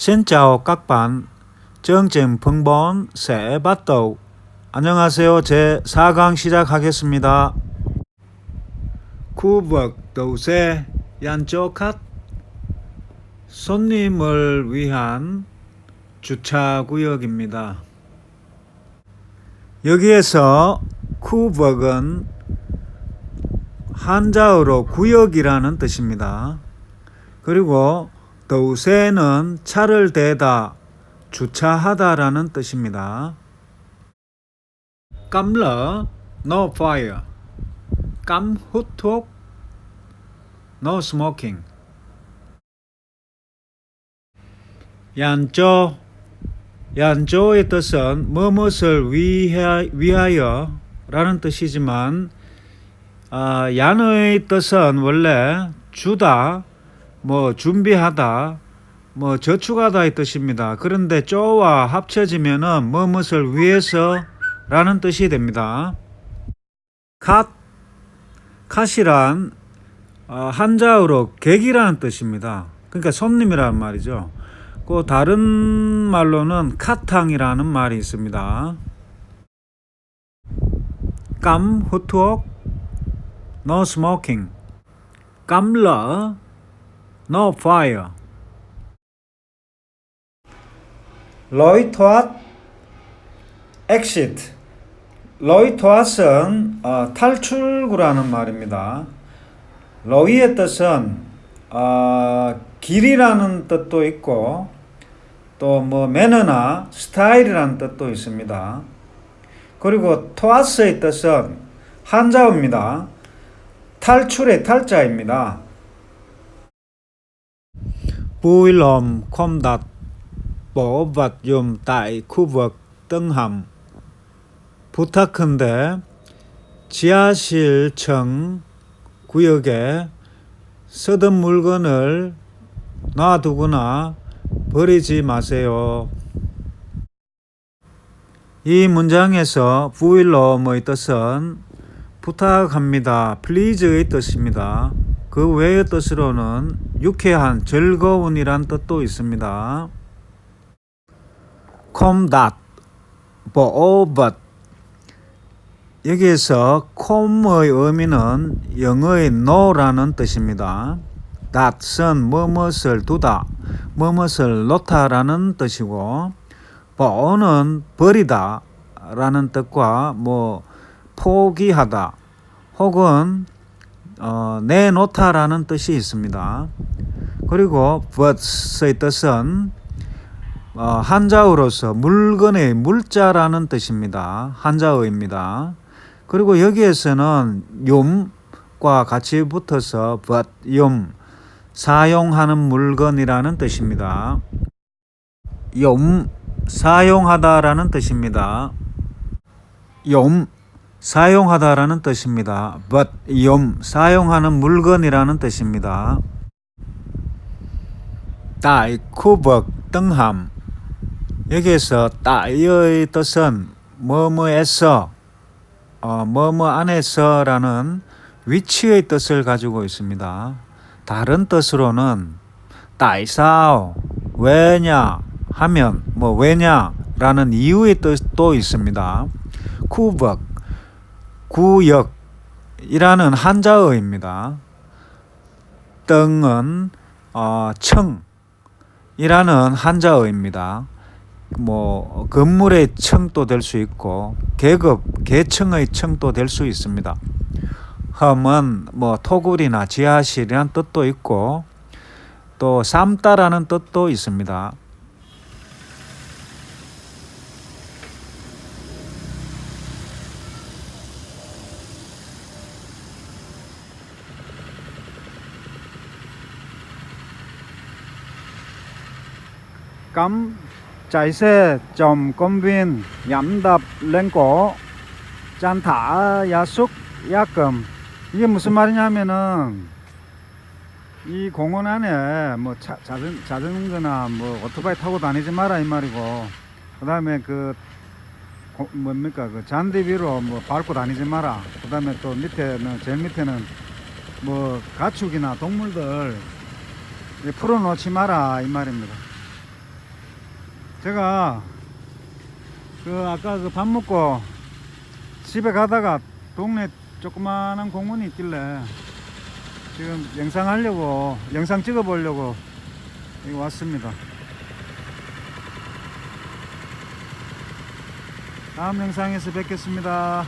Xin chào các bạn. chương trình bốn sẽ bắt đầu. 안녕하세요. 제 4강 시작하겠습니다. khu vực đầu xe 양쪽 컷 손님을 위한 주차 구역입니다. 여기에서 쿠벅은 한자어로 구역이라는 뜻입니다. 그리고 도세는 차를 대다, 주차하다라는 뜻입니다. 깜러, no fire. 깜 thuốc, no smoking. 얀조, 얀조의 뜻은 무엇을 위하, 위하여 라는 뜻이지만 아, 얀의 뜻은 원래 주다, 뭐 준비하다, 뭐 저축하다의 뜻입니다. 그런데 쪼와 합쳐지면은 무엇을 위해서라는 뜻이 됩니다. 컷, 컷이란 어, 한자어로 객이라는 뜻입니다. 그러니까 손님이라는 말이죠. 그 다른 말로는 카탕이라는 말이 있습니다. 깜 후투옥 no smoking 깜러 no fire lối thoát exit thoát은 어, 탈출구라는 말입니다. 로이의 뜻은 어, 길이라는 뜻도 있고 또 뭐 매너나 스타일이라는 뜻도 있습니다. 그리고 토아스의 뜻은 한자어입니다. 탈출의 탈자입니다. Vui lòng không đặt bỏ vật dụng tại khu vực Tân Hầm. 부탁한데 지하실층 구역에 쓰던 물건을 놔두거나 버리지 마세요. 이 문장에서 부일럼의 뜻은 부탁합니다. please의 뜻입니다. 그 외의 뜻으로는 유쾌한, 즐거운이란 뜻도 있습니다. 콤닷, 보ovat 여기에서 콤의 의미는 영어의 no라는 뜻입니다. that은 무엇을 두다, 무엇을 놓다라는 뜻이고 보는 버리다 라는 뜻과 뭐 포기하다 혹은 어, 내놓다라는 뜻이 있습니다. 그리고 but의 뜻은 어, 한자어로서 물건의 물자라는 뜻입니다. 한자어입니다. 그리고 여기에서는 용과 같이 붙어서 but, 용, 사용하는 물건이라는 뜻입니다. 용, 사용하다라는 뜻입니다. 용, 사용하다라는 뜻입니다. but, 용, 사용하는 물건이라는 뜻입니다. tại khu 여기에서 따이의 뜻은 뭐뭐에서 어, 뭐뭐 안에서라는 위치의 뜻을 가지고 있습니다. 다른 뜻으로는 sao 왜냐 하면 뭐 왜냐라는 이유의 뜻도 있습니다. 쿠벅 구역이라는 한자어입니다. 땡은 어, 청이라는 한자어입니다. 뭐 건물의 청도 될 수 있고 계급 계층의 청도 될 수 있습니다. 험은 뭐 토굴이나 지하실이라는 뜻도 있고 또 삶다라는 뜻도 있습니다. Cấm chạy xe trong công viên nhắm đập lên cổ 짠 súc gia cầm 이게 무슨 말이냐면은 이 공원 안에 뭐 차, 자전, 자전거나 뭐 오토바이 타고 다니지 마라 이 말이고 그 다음에 그 고- 뭡니까? 그 잔디 위로 뭐 밟고 다니지 마라. 그 다음에 또 밑에는 제일 밑에는 뭐 가축이나 동물들 풀어놓지 마라 이 말입니다 제가 그 아까 그 밥 먹고 집에 가다가 동네 조그마한 공원이 있길래 지금 영상 하려고 영상 찍어 보려고 왔습니다. 다음 영상에서 뵙겠습니다.